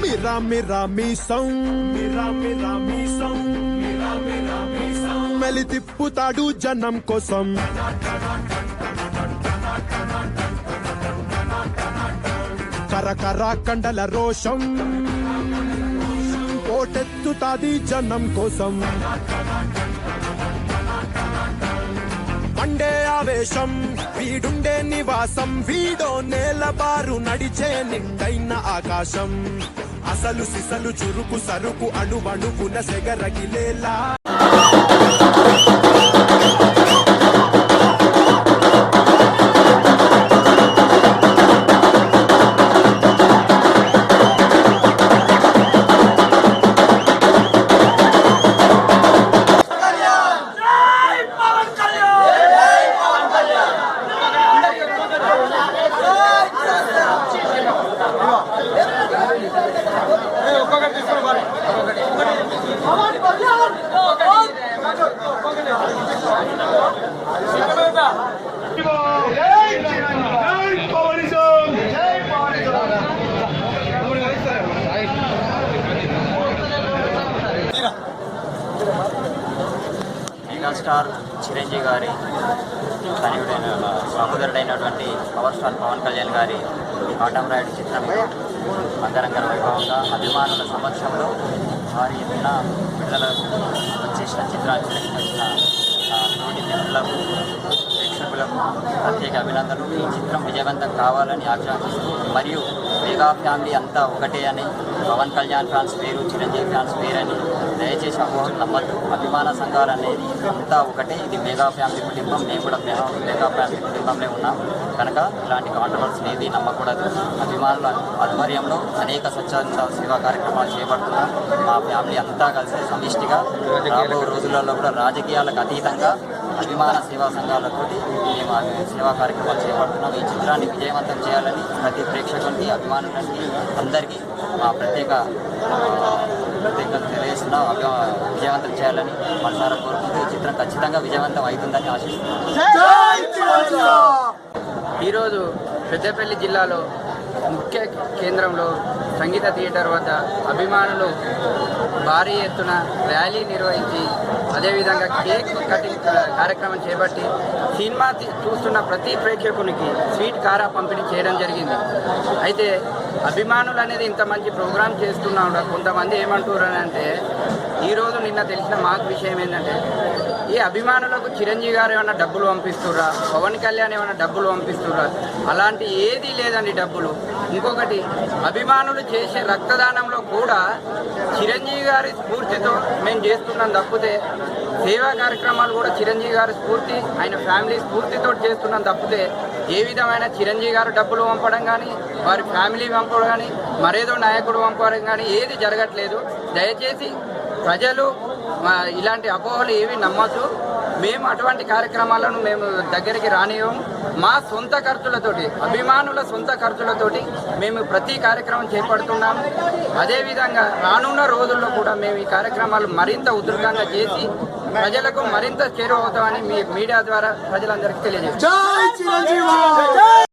మిరా మిరా మీసం మిరా మిరా మీసం మెలి తిప్పుతాడు జనం కోసం. కరకర కండల రోషం. ఓటెత్తుతాది జనం కోసం. మండే ఆవేశం వీడుండే నివాసం వీడో నేల బారు నడిచే నిండైన ఆకాశం. అసలు సిసలు చురుకు సరుకు అణువణుకున సెగరగిలేలా మెగాస్టార్ చిరంజీవి గారి తనయుడైన సహోదరుడైనటువంటి పవర్ స్టార్ పవన్ కళ్యాణ్ గారి ఆటం రాయుడు చిత్రం. అంగరంగ వైభవంగా అభిమానుల సమక్షంలో వారి ఎత్తున విడుదల చేసిన చిత్రాన్ని తిలకించిన తోటి మిత్రులకు ప్రేక్షకులకు ప్రత్యేక అభినందనలు. ఈ చిత్రం విజయవంతం కావాలని ఆకాంక్షిస్తూ మరియు మెగా ఫ్యామిలీ అంతా ఒకటే అని పవన్ కళ్యాణ్ ఫ్యాన్స్ వేరు చిరంజీవి ఫ్యాన్స్ వేరని దయచేసి అపోహలు నమ్మద్దు అభిమాన సంఘాలు అనేది అంతా ఒకటే. ఇది మెగా ఫ్యామిలీ కుటుంబం. మేము కూడా మెగా మెగా ఫ్యామిలీ కుటుంబంలో ఉన్నాం. కనుక ఇలాంటి కాంట్రవర్సీ ఏది నమ్మకూడదు. అభిమానుల ఆధ్వర్యంలో అనేక స్వచ్ఛంద సేవా కార్యక్రమాలు చేపడుతున్నాం. మా ఫ్యామిలీ అంతా కలిసి సమిష్టిగా రాబో రోజులలో కూడా రాజకీయాలకు అతీతంగా అభిమాన సేవా సంఘాలతోటి మేము సేవా కార్యక్రమాలు చేపడుతున్నాం ఈ చిత్రాన్ని విజయవంతం చేయాలని ప్రతి ప్రేక్షకులకి అభిమానులకి అందరికీ మా ప్రత్యేక ఆ, ప్రత్యేకత తెలియజేస్తున్నాం. విజయవంతం చేయాలని మనసారా కోరుకుంటూ ఈ చిత్రం ఖచ్చితంగా విజయవంతం అవుతుందని ఆశిస్తున్నాం. ఈరోజు పెద్దపల్లి జిల్లాలో ముఖ్య కేంద్రంలో సంగీత థియేటర్ వద్ద అభిమానులు భారీ ఎత్తున ర్యాలీ నిర్వహించి అదేవిధంగా కేక్ కటింగ్ కార్యక్రమం చేపట్టి సినిమా చూస్తున్న ప్రతి ప్రేక్షకునికి స్వీట్ కారా పంపిణీ చేయడం జరిగింది. అయితే అభిమానులు అనేది ఇంత మంచి ప్రోగ్రాం చేస్తున్నా కూడా కొంతమంది ఏమంటున్నారు అంటే ఈరోజు నిన్న తెలిసిన మాకు విషయం ఏంటంటే ఈ అభిమానులకు చిరంజీవి గారు ఏమైనా డబ్బులు పంపిస్తుర్రా? పవన్ కళ్యాణ్ ఏమైనా డబ్బులు పంపిస్తుర్రా? అలాంటి ఏదీ లేదండి డబ్బులు. ఇంకొకటి అభిమానులు చేసే రక్తదానంలో కూడా చిరంజీవి గారి స్ఫూర్తితో మేము చేస్తున్నాం తప్పితే సేవా కార్యక్రమాలు కూడా చిరంజీవి గారి స్ఫూర్తి ఆయన ఫ్యామిలీ స్ఫూర్తితో చేస్తున్నాం తప్పితే ఏ విధమైన చిరంజీవి గారు డబ్బులు పంపడం కానీ వారి ఫ్యామిలీ పంపడం కానీ మరేదో నాయకుడు పంపడం కానీ ఏది జరగట్లేదు. దయచేసి ప్రజలు ఇలాంటి అపోహలు ఏవి నమ్మద్దు. మేము అటువంటి కార్యక్రమాలను మేము దగ్గరికి రానివ్వము మా సొంత ఖర్చులతోటి అభిమానుల సొంత ఖర్చులతోటి మేము ప్రతి కార్యక్రమం చేపడుతున్నాము అదేవిధంగా రానున్న రోజుల్లో కూడా మేము ఈ కార్యక్రమాలు మరింత ఉధృతంగా చేసి ప్రజలకు మరింత చేరువవుతామని మీ మీడియా ద్వారా ప్రజలందరికీ తెలియజేస్తాం